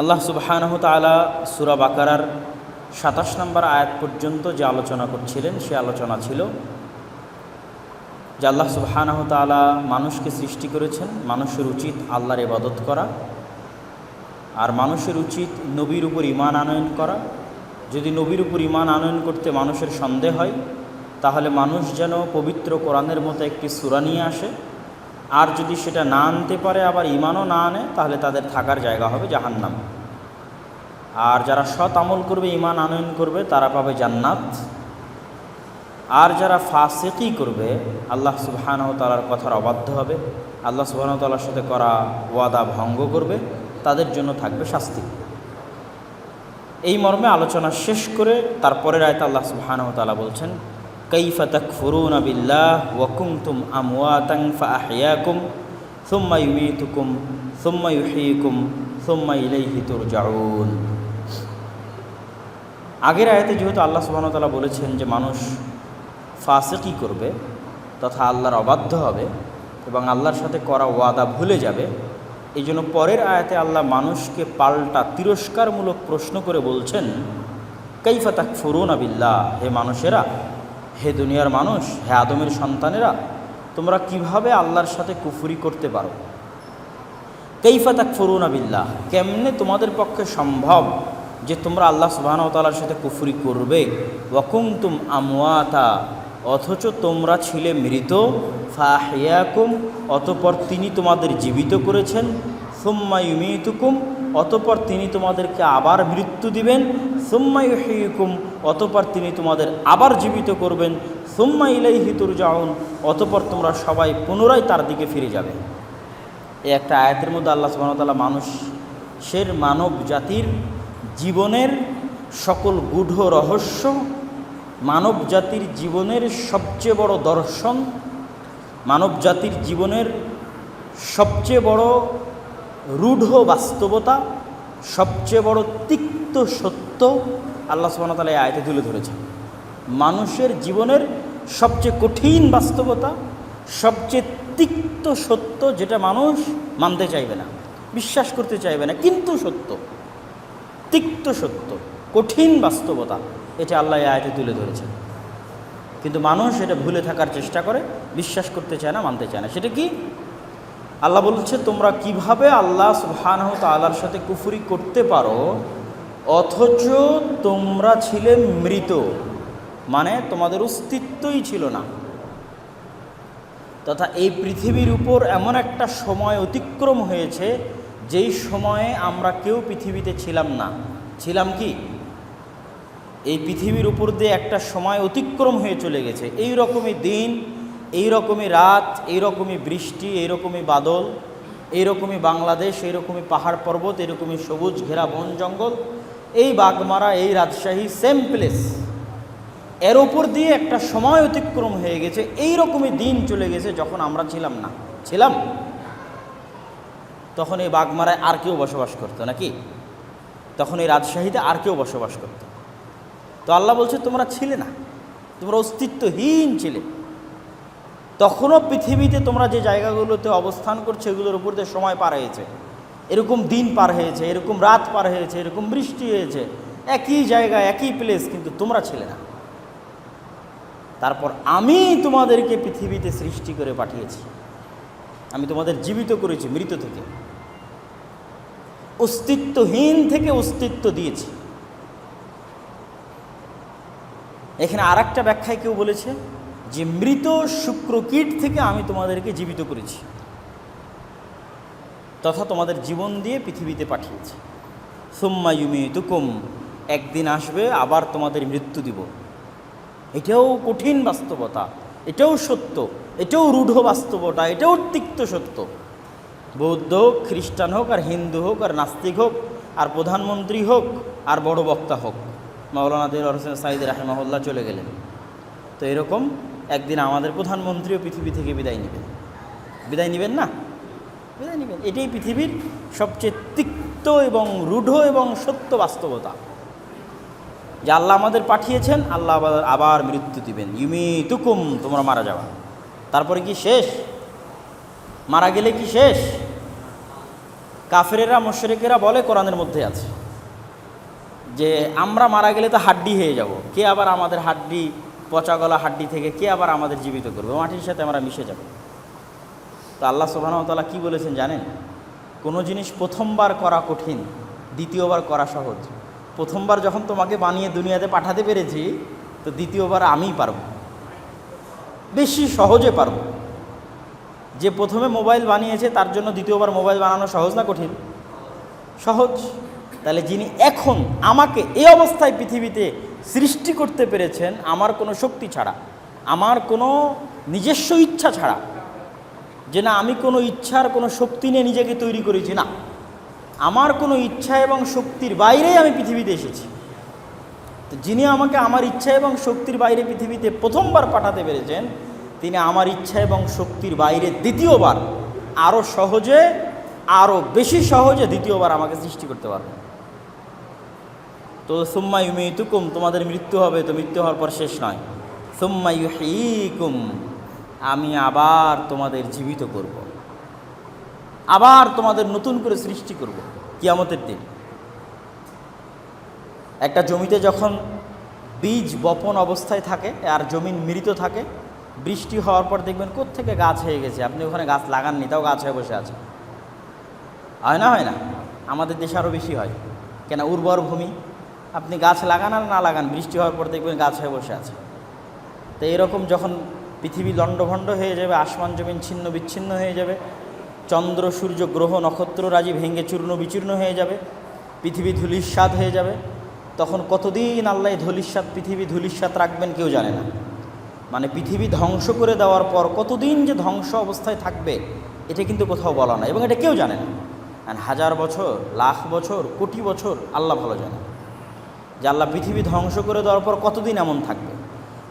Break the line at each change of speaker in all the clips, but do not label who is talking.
আল্লাহ সুবাহানহ তালা সুরা বাকারার সাতাশ নম্বর আয়াত পর্যন্ত যে আলোচনা করছিলেন, সে আলোচনা ছিল যে আল্লাহ সুবাহানহ তালা মানুষকে সৃষ্টি করেছেন, মানুষের উচিত আল্লাহর ইবাদত করা আর মানুষের উচিত নবীর উপর ইমান আনয়ন করা। যদি নবীর উপর ইমান আনয়ন করতে মানুষের সন্দেহ হয়, তাহলে মানুষ যেন পবিত্র কোরআনের মতো একটি সুরা নিয়ে আসে। আর যদি সেটা না আনতে পারে, আবার ইমানও না আনে, তাহলে তাদের থাকার জায়গা হবে জাহান্নাম। আর যারা সৎ আমল করবে ইমান আনয়ন করবে, তারা পাবে জান্নাত। আর যারা ফাসেকি করবে, আল্লাহ সুবাহানহ তালার কথার অবাধ্য হবে। আল্লাহ সুবাহানহ তালার সাথে করা ওয়াদা ভঙ্গ করবে, তাদের জন্য থাকবে শাস্তি। এই মর্মে আলোচনা শেষ করে তারপরের আয়তা আল্লাহ সুবাহানহ তালা বলছেন কৈফা তাকফুরুন বিল্লাহ ওয়াকুমতুম আমওয়াতাং ফাআহইয়াকুম সুম্মা ইউমীতুকুম, সুম্মা ইউহয়িকুম সুম্মা তুরজাউন। আগের আয়াতে যেহেতু আল্লাহ তাআলা বলেছেন যে মানুষ ফাসিকি করবে তথা আল্লাহর অবাধ্য হবে এবং আল্লাহর সাথে করা ওয়াদা ভুলে যাবে এই জন্য পরের আয়াতে আল্লাহ মানুষকে পাল্টা তিরস্কারমূলক প্রশ্ন করে বলছেন কৈফা তাকফুরুন বিল্লাহ, হে মানুষেরা হে দুনিয়ার মানুষ, হে আদমের সন্তানেরা, তোমরা কীভাবে আল্লাহর সাথে কুফুরি করতে পারো? কৈফা তাক ফরুনা বিল্লাহ, কেমনে তোমাদের পক্ষে সম্ভব যে তোমরা আল্লাহ সুবাহতালার সাথে কুফুরি করবে? ওয়াকুম তুম আমওয়াতা, অথচ তোমরা ছিলে মৃত, ফাহিয়াকুম, অতপর তিনি তোমাদের জীবিত করেছেন, সুম্মা ইউমিতুকুম অতপর তিনি তোমাদেরকে আবার মৃত্যু দিবেন। সুম্মা ইউহিকুম, অতপর তিনি তোমাদের আবার জীবিত করবেন। সুম্মা ইলাইহি তুরজাউন, অতপর তোমরা সবাই পুনরায় তার দিকে ফিরে যাবে। এই একটা আয়াতের মধ্যে আল্লাহ সুবাহতাল্লাহ মানুষের মানব জাতির জীবনের সকল গূঢ় রহস্য, মানব জাতির জীবনের সবচেয়ে বড় দর্শন, মানব জাতির জীবনের সবচেয়ে বড় রূঢ় বাস্তবতা, সবচেয়ে বড় তিক্ত সত্য আল্লাহ সুবাহতালা এই আয়তে তুলে ধরেছেন। মানুষের জীবনের সবচেয়ে কঠিন বাস্তবতা, সবচেয়ে তিক্ত সত্য যেটা মানুষ মানতে চাইবে না, বিশ্বাস করতে চাইবে না, কিন্তু সত্য। তিক্ত সত্য, কঠিন বাস্তবতা, এটা আল্লাহ এই আয়তে তুলে ধরেছেন। কিন্তু মানুষ এটা ভুলে থাকার চেষ্টা করে, বিশ্বাস করতে চায় না, মানতে চায় না। সেটা কি? আল্লাহ বলছে, তোমরা কীভাবে আল্লাহ সুবহানাহু তাআলার সাথে কুফুরি করতে পারো? অথচ তোমরা ছিলে মৃত। মানে তোমাদের অস্তিত্বই ছিল না। তথা এই পৃথিবীর উপর এমন একটা সময় অতিক্রম হয়েছে, যেই সময়ে আমরা কেউ পৃথিবীতে ছিলাম না। ছিলাম কি? এই পৃথিবীর উপর দিয়ে একটা সময় অতিক্রম হয়ে চলে গেছে। এই রকমই দিন এই রকমই রাত, এই রকমই বৃষ্টি, এই রকমই বাদল, এই রকমই বাংলাদেশ, এই রকমই পাহাড় পর্বত এরকমই সবুজ ঘেরা বন জঙ্গল, এই বাগমারা, এই রাজশাহী সেম প্লেস এর ওপর দিয়ে একটা সময় অতিক্রম হয়ে গেছে, এই রকমই দিন চলে গেছে যখন আমরা ছিলাম না। ছিলাম? তখন এই বাগমারায় আর কেউ বসবাস করতো নাকি? তখন এই রাজশাহীতে আর কেউ বসবাস করতো। তো আল্লাহ বলছে, তোমরা ছিলে না। তোমরা অস্তিত্বহীন ছিলে। তখনও পৃথিবীতে তোমরা যে জায়গাগুলোতে অবস্থান করছ, এগুলোর উপর দিয়ে সময় পার হয়েছে। এরকম দিন পার হয়েছে, এরকম রাত পার হয়েছে, এরকম বৃষ্টি হয়েছে। একই জায়গা, একই প্লেস কিন্তু তোমরা ছিলে না। তারপর আমি তোমাদেরকে পৃথিবীতে সৃষ্টি করে পাঠিয়েছি। আমি তোমাদের জীবিত করেছি, মৃত থেকে। অস্তিত্বহীন থেকে অস্তিত্ব দিয়েছি। এখানে আর একটা ব্যাখ্যায় কেউ বলেছে যে মৃত শুক্রকীট থেকে আমি তোমাদেরকে জীবিত করেছি, তথা তোমাদের জীবন দিয়ে পৃথিবীতে পাঠিয়েছি। সুম্মা ইউমি তুকুম একদিন আসবে আবার তোমাদের মৃত্যু দিব। এটাও কঠিন বাস্তবতা, এটাও সত্য, এটাও রূঢ় বাস্তবতা, এটাও তিক্ত সত্য। বৌদ্ধ হোক, খ্রিস্টান হোক, আর হিন্দু হোক, আর নাস্তিক হোক, আর প্রধানমন্ত্রী হোক, আর বড় বক্তা হোক, মাওলানা দিল হোসেন সাইদ রাহেমাহুল্লাহ চলে গেলেন। তো এরকম একদিন আমাদের প্রধানমন্ত্রীও পৃথিবী থেকে বিদায় নেবেন। বিদায় নেবেন না? বিদায় নেবেন। এটাই পৃথিবীর সবচেয়ে তিক্ত এবং রূঢ় এবং সত্য বাস্তবতা। যে আল্লাহ আমাদের পাঠিয়েছেন, আল্লাহ আবার আবার মৃত্যু দিবেন। ইউমি তুকুম তোমরা মারা যাওয়া তারপরে কি শেষ? মারা গেলে কি শেষ? কাফেরেরা, মোশরেকেরা বলে কোরআনের মধ্যে আছে যে, আমরা মারা গেলে তো হাড্ডি হয়ে যাব। কে আবার আমাদের হাড্ডি পচা গলা হাড্ডি থেকে কে আবার আমাদের জীবিত করবে? মাটির সাথে আমরা মিশে যাব। তো আল্লাহ সুবাহতালা কি বলেছেন জানেন? কোনো জিনিস প্রথমবার করা কঠিন, দ্বিতীয়বার করা সহজ। প্রথমবার যখন তোমাকে বানিয়ে দুনিয়াতে পাঠাতে পেরেছি, তো দ্বিতীয়বার আমিই পারব। বেশি সহজে পারব। যে প্রথমে মোবাইল বানিয়েছে, তার জন্য দ্বিতীয়বার মোবাইল বানানো সহজ না কঠিন? সহজ। তাহলে যিনি এখন আমাকে এই অবস্থায় পৃথিবীতে সৃষ্টি করতে পেরেছেন আমার কোনো শক্তি ছাড়া, আমার কোনো নিজস্ব ইচ্ছা ছাড়া, যে না, আমি কোনো ইচ্ছার কোনো শক্তি নিয়ে নিজেকে তৈরি করেছি, না। আমার কোনো ইচ্ছা এবং শক্তির বাইরেই আমি পৃথিবীতে এসেছি। তো যিনি আমাকে আমার ইচ্ছা এবং শক্তির বাইরে পৃথিবীতে প্রথমবার পাঠাতে পেরেছেন, তিনি আমার ইচ্ছা এবং শক্তির বাইরে দ্বিতীয়বার আরও সহজে আরও বেশি সহজে দ্বিতীয়বার আমাকে সৃষ্টি করতে পারবেন। তো সুম্মা ইউমিতুকুম, তোমাদের মৃত্যু হবে, তো মৃত্যু হওয়ার পর শেষ নয়। সুম্মা ইউহিকুম, আমি আবার তোমাদের জীবিত করব। আবার তোমাদের নতুন করে সৃষ্টি করব, কিয়ামতের দিন। একটা জমিতে যখন বীজ বপন অবস্থায় থাকে, আর জমিন মৃত থাকে, বৃষ্টি হওয়ার পর দেখবেন থেকে গাছ হয়ে গেছে। আপনি ওখানে গাছ লাগাননি, তাও গাছ হয়ে বসে আছে। হয় না হয় না? আমাদের দেশে আরও বেশি হয়। কেন? উর্বর ভূমি। আপনি গাছ লাগান আর না লাগান, বৃষ্টি হওয়ার পর দেখবেন গাছ হয়ে বসে আছে। তো এরকম যখন পৃথিবী লণ্ডভণ্ড হয়ে যাবে, আসমান জমিন ছিন্ন বিচ্ছিন্ন হয়ে যাবে, চন্দ্র, সূর্য, গ্রহ, নক্ষত্র, রাজি ভেঙে চূর্ণ বিচূর্ণ হয়ে যাবে, পৃথিবী ধুলিস্বাদ হয়ে যাবে, তখন কতদিন আল্লাহ ধুলিস্বাদ পৃথিবী ধুলিস্বাদ রাখবেন কেউ জানে না। মানে পৃথিবী ধ্বংস করে দেওয়ার পর কতদিন যে ধ্বংস অবস্থায় থাকবে, এটা কিন্তু কোথাও বলা না এবং এটা কেউ জানে না। হাজার বছর, লাখ বছর, কোটি বছর আল্লাহ ভালো জানে। যে আল্লাহ পৃথিবী ধ্বংস করে দেওয়ার পর কতদিন এমন থাকবে?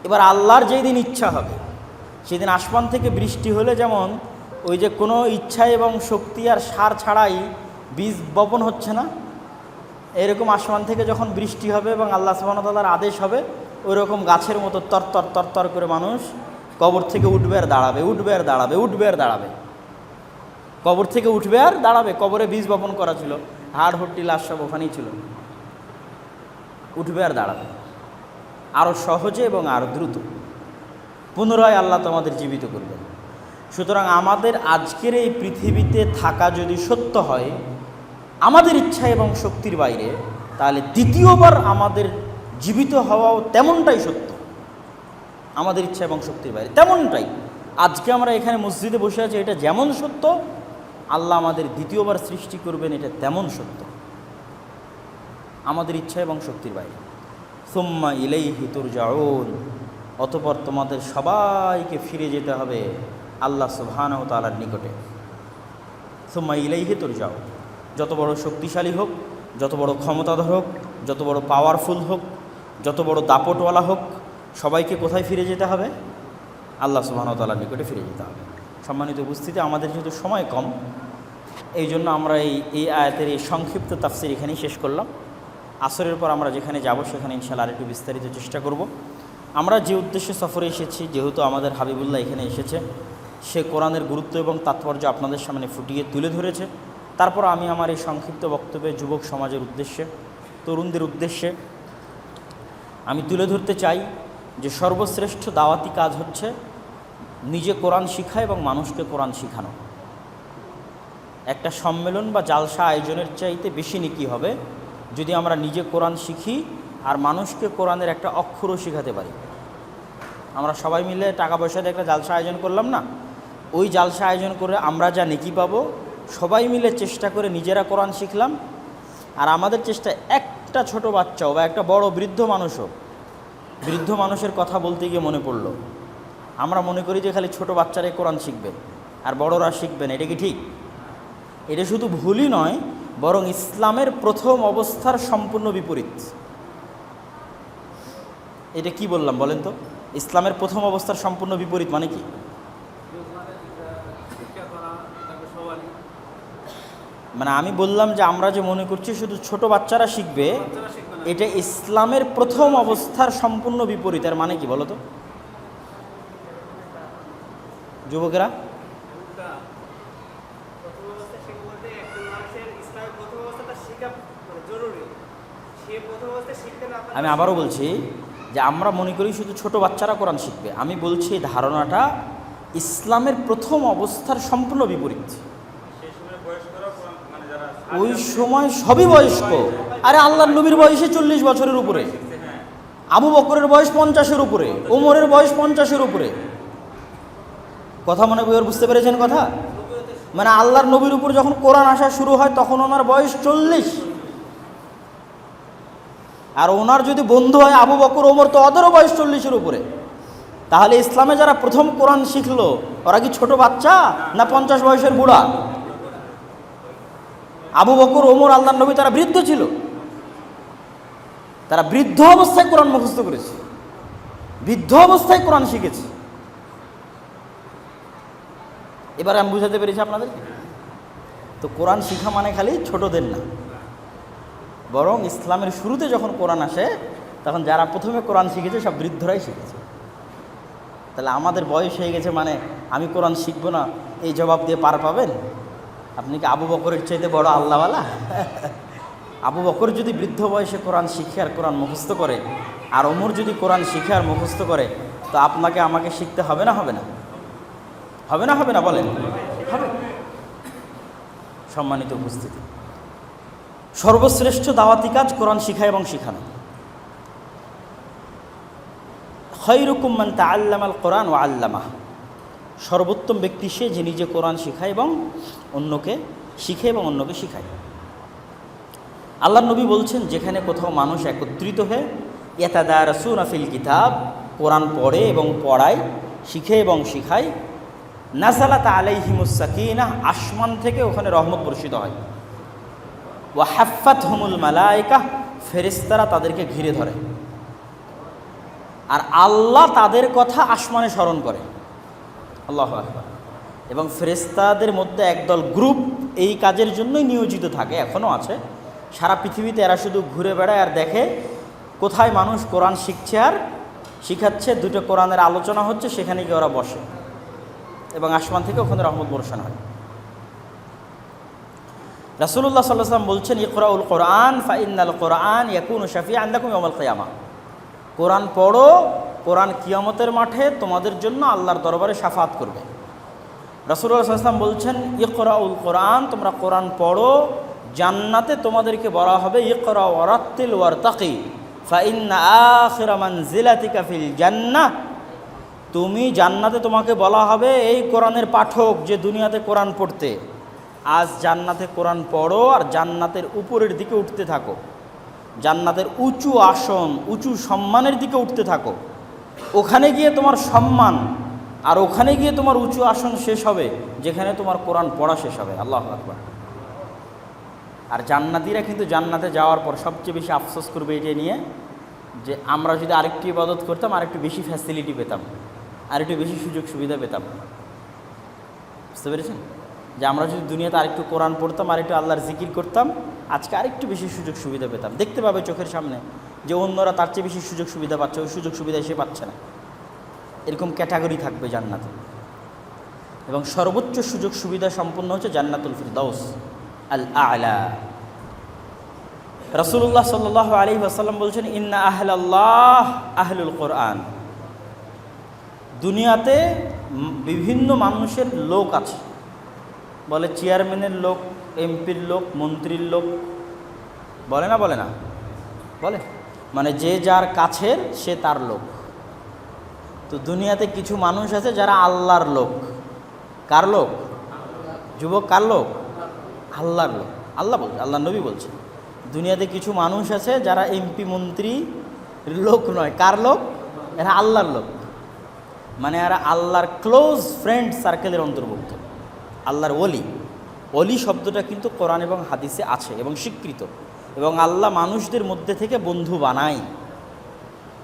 এবার আল্লাহর যেই দিন ইচ্ছা হবে সেদিন আসমান থেকে বৃষ্টি হলে যেমন ওই যে কোনো ইচ্ছা এবং শক্তি আর সার ছাড়াই বীজ বপন হচ্ছে না, এরকম আসমান থেকে যখন বৃষ্টি হবে এবং আল্লাহ সুবাহতাল্লার আদেশ হবে ওই রকম গাছের মতো তরতর তরতর করে মানুষ কবর থেকে উঠবে আর দাঁড়াবে, উঠবে আর দাঁড়াবে, উঠবে আর দাঁড়াবে। কবর থেকে উঠবে আর দাঁড়াবে, কবরে বীজ বপন করা ছিল, হাড়, হট্টি, লাশ সব ওখানেই ছিল। উঠবে আর দাঁড়াবে। আরও সহজে এবং আরও দ্রুত। পুনরায় আল্লাহ তোমাদের জীবিত করবে সুতরাং আমাদের আজকের এই পৃথিবীতে থাকা যদি সত্য হয়, আমাদের ইচ্ছা এবং শক্তির বাইরে, তাহলে দ্বিতীয়বার আমাদের জীবিত হওয়াও তেমনটাই সত্য। আমাদের ইচ্ছা এবং শক্তির বাইরে তেমনটাই। আজকে আমরা এখানে মসজিদে বসে আছি, এটা যেমন সত্য, আল্লাহ আমাদের দ্বিতীয়বার সৃষ্টি করবেন, এটা তেমন সত্য। আমাদের ইচ্ছা এবং শক্তির বাইরে। সুম্মা ইলেই হিতুর যাওন অতপর তোমাদের সবাইকে ফিরে যেতে হবে আল্লাহ সুবহান ও তালার নিকটে। সুম্মা ইলেই হিতুর যাও যত বড় শক্তিশালী হোক, যত বড় ক্ষমতাধর হোক, যত বড় পাওয়ারফুল হোক, যত বড় দাপটওয়ালা হোক, সবাইকে কোথায় ফিরে যেতে হবে? আল্লাহ সুবাহতালার নিকটে ফিরে যেতে হবে। সম্মানিত উপস্থিতি, আমাদের যেহেতু সময় কম এই জন্য আমরা এই এই আয়াতের এই সংক্ষিপ্ত তাফসির এখানেই শেষ করলাম। আসরের পর আমরা যেখানে যাব, সেখানে ইনশাল্লাহ আরেকটু বিস্তারিত চেষ্টা করব। আমরা যে উদ্দেশ্যে সফরে এসেছি, যেহেতু আমাদের হাবিবুল্লাহ এখানে এসেছে, সে কোরআনের গুরুত্ব এবং তাৎপর্য আপনাদের সামনে ফুটিয়ে তুলে ধরেছে। তারপর আমি আমার এই সংক্ষিপ্ত বক্তব্যে যুবক সমাজের উদ্দেশ্যে, তরুণদের উদ্দেশ্যে আমি তুলে ধরতে চাই যে সর্বশ্রেষ্ঠ দাওয়াতি কাজ হচ্ছে নিজে কোরআন শিখা এবং মানুষকে কোরআন শিখানো। একটা সম্মেলন বা জালসা আয়োজনের চাইতে বেশি নিকি হবে যদি আমরা নিজে কোরআন শিখি আর মানুষকে কোরআনের একটা অক্ষরও শেখাতে পারি। আমরা সবাই মিলে টাকা পয়সা দিয়ে একটা জালসা আয়োজন করলাম না? ওই জালসা আয়োজন করে আমরা যা নেকি পাবো, সবাই মিলে চেষ্টা করে নিজেরা কোরআন শিখলাম। আর আমাদের চেষ্টা একটা ছোট বাচ্চাও বা একটা বড় বৃদ্ধ মানুষও, বৃদ্ধ মানুষের কথা বলতে গিয়ে মনে পড়ল, আমরা মনে করি যে খালি ছোট বাচ্চারাই কোরআন শিখবে আর বড়রা শিখবেন এটা কি ঠিক? এটা শুধু ভুলই নয় বরং ইসলামের প্রথম অবস্থার সম্পূর্ণ বিপরীত। এটা কি বললাম বলেন তো? ইসলামের প্রথম অবস্থার সম্পূর্ণ বিপরীত মানে কি? মানে আমি বললাম যে আমরা যে মনে করছি শুধু ছোট বাচ্চারা শিখবে, এটা ইসলামের প্রথম অবস্থার সম্পূর্ণ বিপরীত। আর মানে কি বলো তো? যুবকেরা
শিক্ষা মানে জরুরি সে প্রথম অবস্থায় শিখতে না পারলে
আমি আবারও বলছি যে আমরা মনে করি শুধু ছোট বাচ্চারা কোরআন শিখবে। আমি বলছি এই ধারণাটা ইসলামের প্রথম অবস্থার সম্পূর্ণ বিপরীত। ওই সময় সবই বয়স্ক। আরে আল্লাহ নবীর বয়সে চল্লিশ বছরের উপরে। আবু বকরের বয়স পঞ্চাশের উপরে। ওমরের বয়স পঞ্চাশের উপরে। কথা মনে বইয়ের বুঝতে পেরেছেন কথা? মানে আল্লাহর নবীর উপর যখন কোরআন আসা শুরু হয়, তখন ওনার বয়স চল্লিশ। আর ওনার যদি বন্ধু হয় আবু বকর, ওমর তো ওদেরও বয়স চল্লিশের উপরে। তাহলে ইসলামে যারা প্রথম কোরআন শিখলো, ওরা কি ছোট বাচ্চা না পঞ্চাশ বয়সের বুড়া? আবু বকর, ওমর আল্লাহ নবী তারা বৃদ্ধ ছিল। তারা বৃদ্ধ অবস্থায় কোরআন মুখস্থ করেছে। বৃদ্ধ অবস্থায় কোরআন শিখেছে। এবার আমি বুঝাতে পেরেছি আপনাদের তো কোরআন শিখা মানে খালি ছোটদের না। বরং ইসলামের শুরুতে যখন কোরআন আসে, তখন যারা প্রথমে কোরআন শিখেছে, সব বৃদ্ধরাই শিখেছে। তাহলে আমাদের বয়স হয়ে গেছে মানে আমি কোরআন শিখব না, এই জবাব দিয়ে পার পাবেন? আপনি কি আবু বকরের চাইতে বড় আল্লাহওয়ালা? আবু বকর যদি বৃদ্ধ বয়সে কোরআন শিখে আর কোরআন মুখস্থ করে, আর ওমর যদি কোরআন শিখে আর মুখস্থ করে, তো আপনাকে আমাকে শিখতে হবে না হবে না? হবে না হবে না বলেন? হবে। সম্মানিত উপস্থিতি। সর্বশ্রেষ্ঠ দাওয়াতি কাজ কোরআন শিখা এবং শিখানো। খৈরুকুম্মান তা আল্লামাল কোরআন ও আল্লামা সর্বোত্তম ব্যক্তি সে যে নিজে কোরআন শিখায় এবং অন্যকে শিখে এবং অন্যকে শিখায়। আল্লাহ নবী বলছেন, যেখানে কোথাও মানুষ একত্রিত হয়ে ইয়াতাদা রসুন আফিল কিতাব, কোরআন পড়ে এবং পড়ায়, শিখে এবং শিখায় নাজালাত আলাইহিমুসাকিনা আসমান থেকে ওখানে রহমত বর্ষিত হয়। ও হাফাত হুমুল মালাইকা ফেরিস্তারা তাদেরকে ঘিরে ধরে। আর আল্লাহ তাদের কথা আসমানে স্মরণ করে। আল্লাহ এবং ফেরেস্তাদের মধ্যে একদল গ্রুপ এই কাজের জন্যই নিয়োজিত থাকে, এখনও আছে। সারা পৃথিবীতে এরা শুধু ঘুরে বেড়ায় আর দেখে কোথায় মানুষ কোরআন শিখছে আর শিখাচ্ছে, দুটো কোরআনের আলোচনা হচ্ছে, সেখানে গিয়ে ওরা বসে। এবং আসমান থেকে ওখানে রহমত বর্ষণ হয়। রাসুল্লাহ সাল্লাম বলছেন, ইকরাউল কোরআন ফাইনাল কোরআন ইয়াকুন শাফি আন্দাকুম আমল কেয়ামা। কোরআন পড়ো, কোরআন কিয়ামতের মাঠে তোমাদের জন্য আল্লাহর দরবারে সাফাত করবে। রাসুল্লাহ সাল্লাম বলছেন, ইকরাউল কোরআন, তোমরা কোরআন পড়ো, জান্নাতে তোমাদেরকে বলা হবে ইকরা ওয়ারাত্তিল ওয়ারতাকি, ফাইন্না আখিরা মানজিলাতিকা ফিল জান্না। তুমি জান্নাতে তোমাকে বলা হবে, এই কোরআনের পাঠক যে দুনিয়াতে কোরআন পড়তে। আজ জান্নাতে কোরআন পড়ো আর জান্নাতের উপরের দিকে উঠতে থাকো। জান্নাতের উঁচু আসন, উঁচু সম্মানের দিকে উঠতে থাকো। ওখানে গিয়ে তোমার সম্মান আর ওখানে গিয়ে তোমার উঁচু আসন শেষ হবে, যেখানে তোমার কোরআন পড়া শেষ হবে। আল্লাহ আকবার। আর জান্নাতিরা কিন্তু জান্নাতে যাওয়ার পর সবচেয়ে বেশি আফসোস করবে এটা নিয়ে যে আমরা যদি আরেকটি ইবাদত করতাম, আরেকটু বেশি ফ্যাসিলিটি পেতাম আর একটু বেশি সুযোগ সুবিধা পেতাম। বুঝতে পেরেছেন? যে আমরা যদি দুনিয়াতে আরেকটু কোরআন পড়তাম, আরেকটু আল্লাহর জিকির করতাম, আজকে আরেকটু বেশি সুযোগ সুবিধা পেতাম। দেখতে পাবে চোখের সামনে যে অন্যরা তার চেয়ে বেশি সুযোগ সুবিধা পাচ্ছে, ওই সুযোগ সুবিধা সে পাচ্ছে না। এরকম ক্যাটাগরি থাকবে জান্নাতে। এবং সর্বোচ্চ সুযোগ সুবিধা সম্পন্ন হচ্ছে জান্নাতুল ফিরদাউস, আল আলা। রসুল্লাহ সাল্লাহ আলী আসাল্লাম বলছেন, ইন্না আহলাল্লাহ আহলুল কোরআন। দুনিয়াতে বিভিন্ন মানুষের লোক আছে। বলে চেয়ারম্যানের লোক, এমপির লোক, মন্ত্রীর লোক। বলে না বলে না। বলে? মানে যে যার কাছের, সে তার লোক। তো দুনিয়াতে কিছু মানুষ আছে যারা আল্লাহর লোক। কার লোক? যুবক কার লোক? আল্লাহর লোক। আল্লাহ বলছে আল্লাহ নবী বলছে। দুনিয়াতে কিছু মানুষ আছে যারা এমপি, মন্ত্রী লোক নয়। কার লোক? এরা আল্লাহর লোক। মানে এরা আল্লাহর ক্লোজ ফ্রেন্ড সার্কেলের অন্তর্ভুক্ত। আল্লাহর ওলি। অলি শব্দটা কিন্তু কোরআন এবং হাদিসে আছে এবং স্বীকৃত। এবং আল্লাহ মানুষদের মধ্যে থেকে বন্ধু বানায়।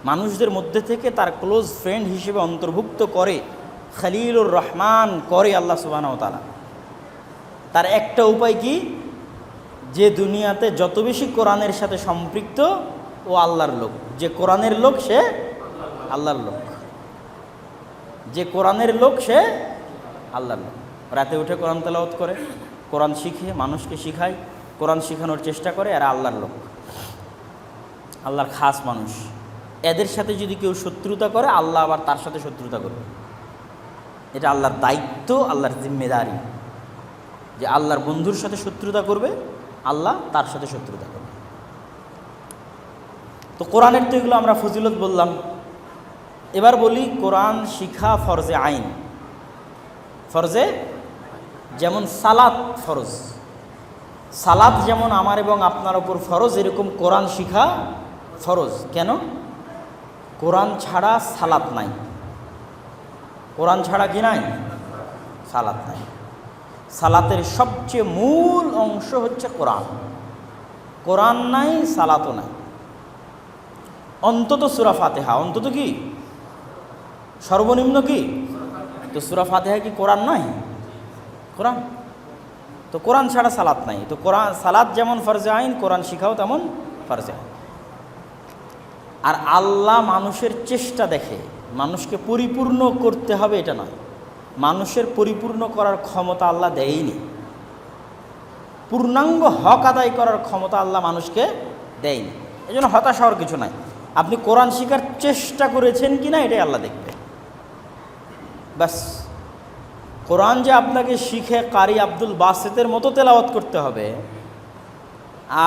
মানুষদের মধ্যে থেকে তার ক্লোজ ফ্রেন্ড হিসেবে অন্তর্ভুক্ত করে, খালিলুর রহমান করে আল্লাহ সুবাহ তালা তার একটা উপায় কি? যে দুনিয়াতে যত বেশি কোরআনের সাথে সম্পৃক্ত, ও আল্লাহর লোক। যে কোরআনের লোক, সে আল্লাহর লোক। যে কোরআনের লোক, সে আল্লাহর লোক। রাতে উঠে কোরআন তেলাওয়াত করে, কোরআন শিখে মানুষকে শিখায়, কোরআন শেখানোর চেষ্টা করে, এরা আল্লাহর লোক। আল্লাহর খাস মানুষ। এদের সাথে যদি কেউ শত্রুতা করে, আল্লাহ আবার তার সাথে শত্রুতা করবে। এটা আল্লাহর দায়িত্ব, আল্লাহর জিম্মেদারি। যে আল্লাহর বন্ধুর সাথে শত্রুতা করবে, আল্লাহ তার সাথে শত্রুতা করবে। তো কোরআনের তো এগুলো আমরা ফজিলত বললাম। এবার বলি, কোরআন শিখা ফরজে আইন। ফরজে যেমন সালাত ফরজ। সালাত যেমন আমার এবং আপনার ওপর ফরজ, এরকম কোরআন শিখা ফরজ। কেন? কোরআন ছাড়া সালাত নাই। কোরআন ছাড়া কি নাই? সালাত নাই। সালাতের সবচেয়ে মূল অংশ হচ্ছে কোরআন। কোরআন নাই, সালাতও নাই। অন্তত সুরা ফাতেহা। অন্তত কি? সর্বনিম্ন কি? তো সুরা ফাতেহা কি কোরআন নয় কোরআন? তো কোরআন ছাড়া সালাত নাই। তো কোরআন, সালাত যেমন ফরজে আইন, কোরআন শিখাও তেমন ফরজে আইন। আর আল্লাহ মানুষের চেষ্টা দেখে, মানুষকে পরিপূর্ণ করতে হবে এটা নয়। মানুষের পরিপূর্ণ করার ক্ষমতা আল্লাহ দেয়নি। পূর্ণাঙ্গ হক আদায় করার ক্ষমতা আল্লাহ মানুষকে দেয়নি। এই জন্য হতাশ হওয়ার কিছু নাই। আপনি কোরআন শিকার চেষ্টা করেছেন কি না এটাই আল্লাহ দেখবে। ব্যাস। কোরআন যে আপনাকে শিখে কারি আব্দুল বাসেতের মতো তেলাওয়াত করতে হবে,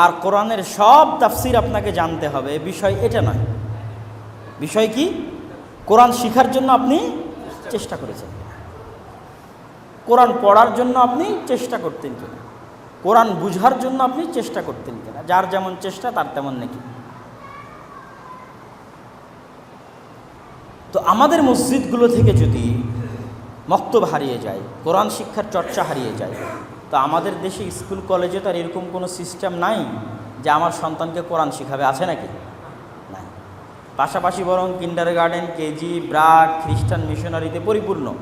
আর কোরআনের সব তাফসির আপনাকে জানতে হবে বিষয় এটা নয়। বিষয় কি? কোরআন শিখার জন্য আপনি চেষ্টা করেছেন। কোরআন পড়ার জন্য আপনি চেষ্টা করতেন কিনা? কোরআন বুঝার জন্য আপনি চেষ্টা করতেন কিনা? যার যেমন চেষ্টা, তার তেমন নাকি। তো আমাদের মসজিদগুলো থেকে যদি মক্তব হারিয়ে যায়, কোরআন শিক্ষার চর্চা হারিয়ে যায়। তো আমাদের দেশে স্কুল, কলেজে তার এরকম কোনো সিস্টেম নাই যে আমার সন্তানকে কোরআন শিখাবে, আছে নাকি? নাই। পাশাপাশি বরং কিন্ডার গার্ডেন কেজি, ব্রাক, খ্রিস্টান মিশনারিতে পরিপূর্ণ।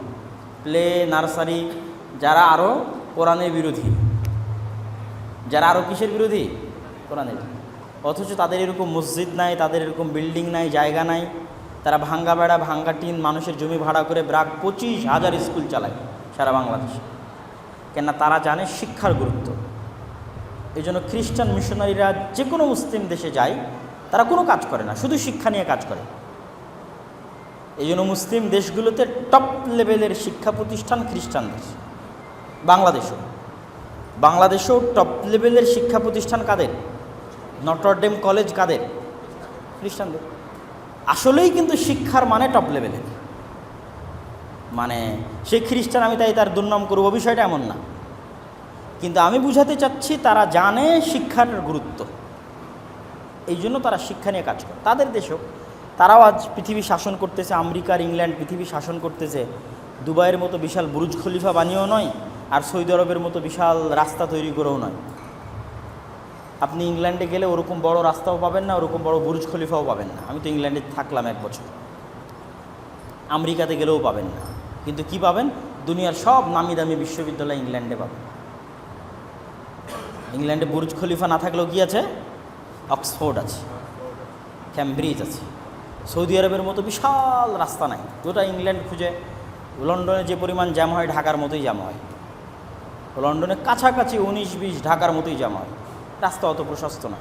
প্লে, নার্সারি, যারা আরও কোরআনের বিরোধী। যারা আরও কিসের বিরোধী? কোরআনের। অথচ তাদের এরকম মসজিদ নাই, তাদের এরকম বিল্ডিং নাই, জায়গা নাই। তারা ভাঙ্গা বেড়া, ভাঙ্গা টিন, মানুষের জমি ভাড়া করে ব্রাক পঁচিশ হাজার স্কুল চালায় সারা বাংলাদেশে। কেননা তারা জানে শিক্ষার গুরুত্ব। এই জন্য খ্রিস্টান মিশনারিরা যে কোনো মুসলিম দেশে যায়, তারা কোনো কাজ করে না, শুধু শিক্ষা নিয়ে কাজ করে। এই জন্য মুসলিম দেশগুলোতে টপ লেভেলের শিক্ষা প্রতিষ্ঠান খ্রিস্টান দেশ। বাংলাদেশও। বাংলাদেশেও টপ লেভেলের শিক্ষা প্রতিষ্ঠান কাদের? নটরডেম কলেজ কাদের? খ্রিস্টানদের। আসলেই কিন্তু শিক্ষার মানে টপ লেভেলের মানে সে খ্রিস্টান, আমি তাই তার দুর্নাম করব, বিষয়টা এমন না। কিন্তু আমি বুঝাতে চাচ্ছি তারা জানে শিক্ষার গুরুত্ব। এই জন্য তারা শিক্ষা নিয়ে কাজ করে। তাদের দেশও তারাও আজ পৃথিবী শাসন করতেছে, আমেরিকার ইংল্যান্ড পৃথিবী শাসন করতেছে। দুবাইয়ের মতো বিশাল বুরুজ খলিফা বানিয়েও নয়, আর সৌদি আরবের মতো বিশাল রাস্তা তৈরি করেও নয়। আপনি ইংল্যান্ডে গেলে ওরকম বড় রাস্তাও পাবেন না, ওরকম বড় বুরুজ খলিফাও পাবেন না। আমি তো ইংল্যান্ডে থাকলাম এক বছর। আমেরিকাতে গেলেও পাবেন না। কিন্তু কি পাবেন? দুনিয়ার সব নামি দামি বিশ্ববিদ্যালয় ইংল্যান্ডে পাবেন। ইংল্যান্ডে বুরুজ খলিফা না থাকলেও কি আছে? অক্সফোর্ড আছে, ক্যামব্রিজ আছে। সৌদি আরবের মতো বিশাল রাস্তা নাই। গোটা ইংল্যান্ড খুঁজে, লন্ডনে যে পরিমাণ জ্যাম হয়, ঢাকার মতোই জ্যাম হয়। লন্ডনে কাছাকাছি উনিশ বিশ ঢাকার মতোই জ্যাম হয়। রাস্তা অত প্রশস্ত না।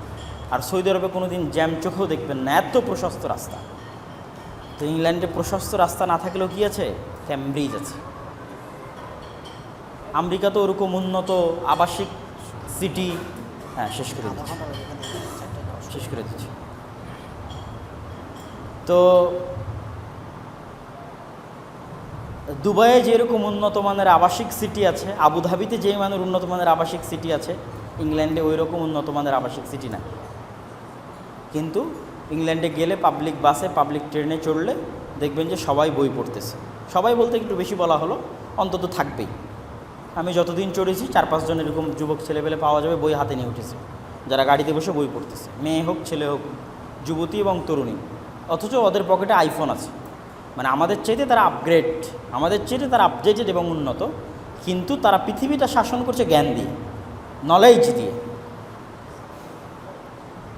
আর সৌদি আরবে কোনো দিন জ্যাম চোখেও দেখবেন না, এত প্রশস্ত রাস্তা। তো ইংল্যান্ডে প্রশস্ত রাস্তা না থাকলেও কি আছে? ক্যামব্রিজ আছে। আমেরিকা তো ওরকম উন্নত আবাসিক সিটি হ্যাঁ শেষ করে দিচ্ছি। শেষ করে দিচ্ছি। তো দুবাইয়ে যেরকম উন্নত মানের আবাসিক সিটি আছে, আবুধাবিতে যেই মানের উন্নত মানের আবাসিক সিটি আছে ইংল্যান্ডে ওই রকম উন্নত মানের আবাসিক সিটি না কিন্তু ইংল্যান্ডে গেলে পাবলিক বাসে পাবলিক ট্রেনে চড়লে দেখবেন যে সবাই বই পড়তেছে। সবাই বলতে একটু বেশি বলা হলো, অন্তত থাকবেই। আমি যতদিন চড়েছি, চার পাঁচজন এরকম যুবক ছেলেপেলে পাওয়া যাবে বই হাতে নিয়ে উঠেছে। যারা গাড়িতে বসে বই পড়তেছে, মেয়ে হোক, ছেলে হোক, যুবতী এবং তরুণী। অথচ ওদের পকেটে আইফোন আছে। মানে আমাদের চাইতে তারা আপগ্রেড আমাদের চাইতে তারা আপডেটেড এবং উন্নত, কিন্তু তারা পৃথিবীটা শাসন করছে জ্ঞান দিয়ে। নলেজ দিয়ে।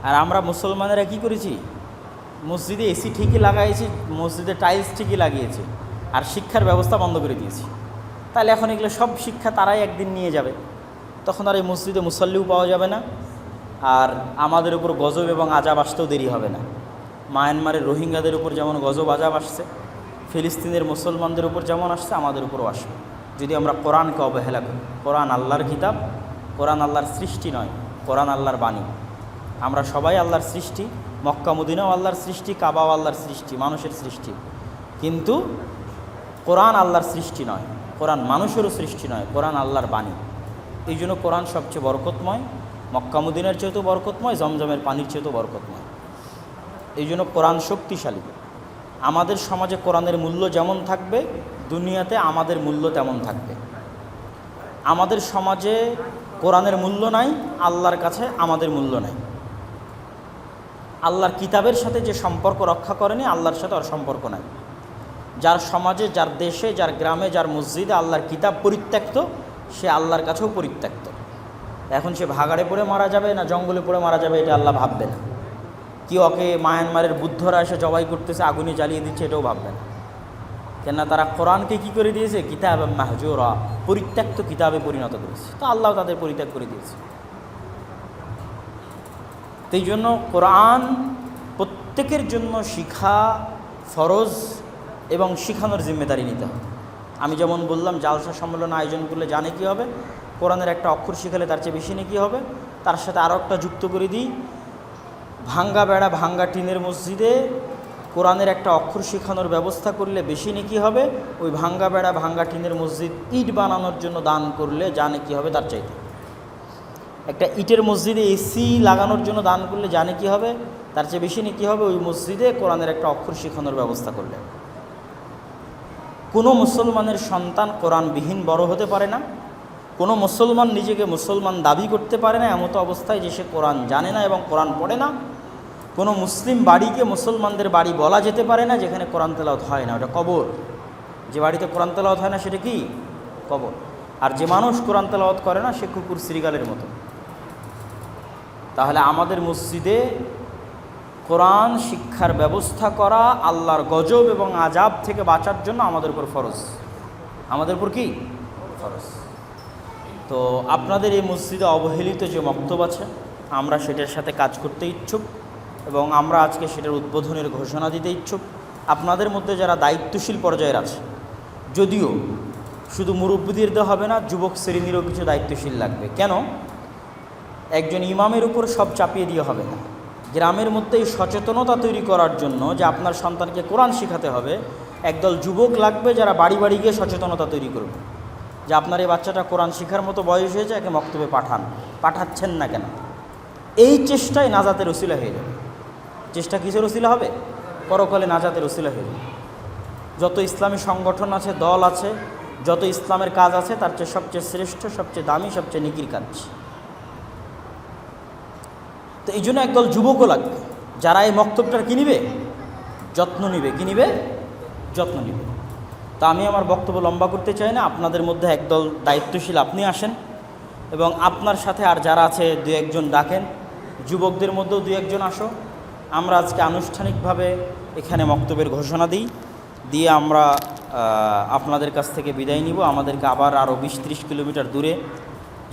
আর আমরা মুসলমানেরা কি করেছি? মসজিদে এসি ঠিকই লাগাইছি, মসজিদে টাইলস ঠিকই লাগিয়েছি, আর শিক্ষার ব্যবস্থা বন্ধ করে দিয়েছি। তাহলে এখন এগুলো সব শিক্ষা তারাই একদিন নিয়ে যাবে। তখন আর এই মসজিদে মুসল্লিও পাওয়া যাবে না, আর আমাদের উপর গজব এবং আজাব আসতেও দেরি হবে না। মায়ানমারের রোহিঙ্গাদের উপর যেমন গজব আজাব আসছে, ফিলিস্তিনের মুসলমানদের উপর যেমন আসছে, আমাদের উপরও আসবে। যদি আমরা কোরআনকে অবহেলা করি, কোরআন আল্লাহর কিতাব কোরআন আল্লাহর সৃষ্টি নয়, কোরআন আল্লাহর বাণী। আমরা সবাই আল্লাহর সৃষ্টি, মক্কা, মদিনাও আল্লাহর সৃষ্টি, কাবাও আল্লাহর সৃষ্টি, মানুষের সৃষ্টি। কিন্তু কোরআন আল্লাহর সৃষ্টি নয়, কোরআন মানুষেরও সৃষ্টি নয়, কোরআন আল্লাহর বাণী। এই জন্য কোরআন সবচেয়ে বরকতময় মক্কামুদ্দিনের চেয়েও বরকতময়, জমজমের পানির চেয়েও বরকতময়। এই জন্য কোরআন শক্তিশালী। আমাদের সমাজে কোরআনের মূল্য যেমন থাকবে, দুনিয়াতে আমাদের মূল্য তেমন থাকবে। আমাদের সমাজে কোরআনের মূল্য নাই, আল্লাহর কাছে আমাদের মূল্য নাই। আল্লাহর কিতাবের সাথে যে সম্পর্ক রক্ষা করেনি, আল্লাহর সাথে আর সম্পর্ক নাই। যার সমাজে, যার দেশে, যার গ্রামে, যার মসজিদে আল্লাহর কিতাব পরিত্যক্ত, সে আল্লাহর কাছেও পরিত্যক্ত। এখন সে ভাগাড়ে পড়ে মারা যাবে না জঙ্গলে পড়ে মারা যাবে, এটা আল্লাহ ভাববে না। কি ওকে মায়ানমারের বুদ্ধরা এসে জবাই করতেছে, আগুনে জ্বালিয়ে দিচ্ছে, এটাও ভাববে না। কেননা তারা কোরআনকে কি করে দিয়েছে? কিতাব মাহজুরা, পরিত্যক্ত কিতাবে পরিণত করেছে। তো আল্লাহ তাদের পরিত্যাগ করে দিয়েছে। এই জন্য কোরআন প্রত্যেকের জন্য শিখা ফরজ এবং শিখানোর জিম্মেদারি নিতে হবে। আমি যেমন বললাম, জালসা সম্মেলন আয়োজন করলে জানে কি হবে? কোরআনের একটা অক্ষর শিখালে তার চেয়ে বেশি নাকি হবে? তার সাথে আরও একটা যুক্ত করে দিই। ভাঙ্গা বেড়া, ভাঙ্গা টিনের মসজিদে কোরআনের একটা অক্ষর শেখানোর ব্যবস্থা করলে বেশি নাকি হবে? ওই ভাঙ্গা বেড়া, ভাঙ্গা টিনের মসজিদ ইট বানানোর জন্য দান করলে জানে কি হবে তার চাইতে। একটা ইটের মসজিদে এসি লাগানোর জন্য দান করলে জানে কি হবে তার চেয়ে বেশি নাকি হবে? ওই মসজিদে কোরআনের একটা অক্ষর শেখানোর ব্যবস্থা করলে। কোনো মুসলমানের সন্তান কোরআনবিহীন বড় হতে পারে না। কোনো মুসলমান নিজেকে মুসলমান দাবি করতে পারে না। এমতো অবস্থায় যে সে কোরআন জানে না এবং কোরআন পড়ে না কোনো মুসলিম বাড়িকে মুসলমানদের বাড়ি বলা যেতে পারে না যেখানে কোরআন তেলাওত হয় না, ওটা কবর। যে বাড়িতে কোরআন তেলাওত হয় না, সেটা কি? কবর। আর যে মানুষ কোরআন তেলাওয়াত করে না, সে কুকুর শ্রীগালের মতো। তাহলে আমাদের মসজিদে কোরআন শিক্ষার ব্যবস্থা করা, আল্লাহর গজব এবং আজাব থেকে বাঁচার জন্য আমাদের উপর ফরজ। আমাদের উপর কি? ফরজ। তো আপনাদের এই মসজিদে অবহেলিত যে মক্তব আছে, আমরা সেটার সাথে কাজ করতে ইচ্ছুক। এবং আমরা আজকে সেটার উদ্বোধনের ঘোষণা দিতে ইচ্ছুক। আপনাদের মধ্যে যারা দায়িত্বশীল পর্যায়ের আছে, যদিও শুধু মুরব্বীদের দেওয়া হবে না, যুবক শ্রেণীরও কিছু দায়িত্বশীল লাগবে। কেন? একজন ইমামের উপর সব চাপিয়ে দিয়ে হবে না। গ্রামের মধ্যে এই সচেতনতা তৈরি করার জন্য যে আপনার সন্তানকে কোরআন শেখাতে হবে, একদল যুবক লাগবে যারা বাড়ি বাড়ি গিয়ে সচেতনতা তৈরি করবে। যে আপনার এই বাচ্চাটা কোরআন শেখার মতো বয়স হয়েছে, একে মক্তবে পাঠান। পাঠাচ্ছেন না কেন? এই চেষ্টায় নাজাতের ওসিলা হয়ে যাবে। চেষ্টা কিসের ওসিলা হবে? পরকালে নাজাতের ওসিলা হবে। যত ইসলামী সংগঠন আছে, দল আছে, যত ইসলামের কাজ আছে, তার চেয়ে সবচেয়ে শ্রেষ্ঠ, সবচেয়ে দামি, সবচেয়ে নিকির কাজ। তো এই জন্য একদল যুবকও লাগবে। যারা এই মক্তবটার কী নিবে? যত্ন নিবে। কী নিবে? যত্ন নিবে। তা আমি আমার বক্তব্য লম্বা করতে চাই না। আপনাদের মধ্যে একদল দায়িত্বশীল আপনি আসেন এবং আপনার সাথে আর যারা আছে দু একজন ডাকেন। যুবকদের মধ্যেও দু একজন আসো। আমরা আজকে আনুষ্ঠানিকভাবে এখানে মক্তবের ঘোষণা দিই। দিয়ে আমরা আপনাদের কাছ থেকে বিদায় নিব। আমাদেরকে আবার আরও বিশ ত্রিশ কিলোমিটার দূরে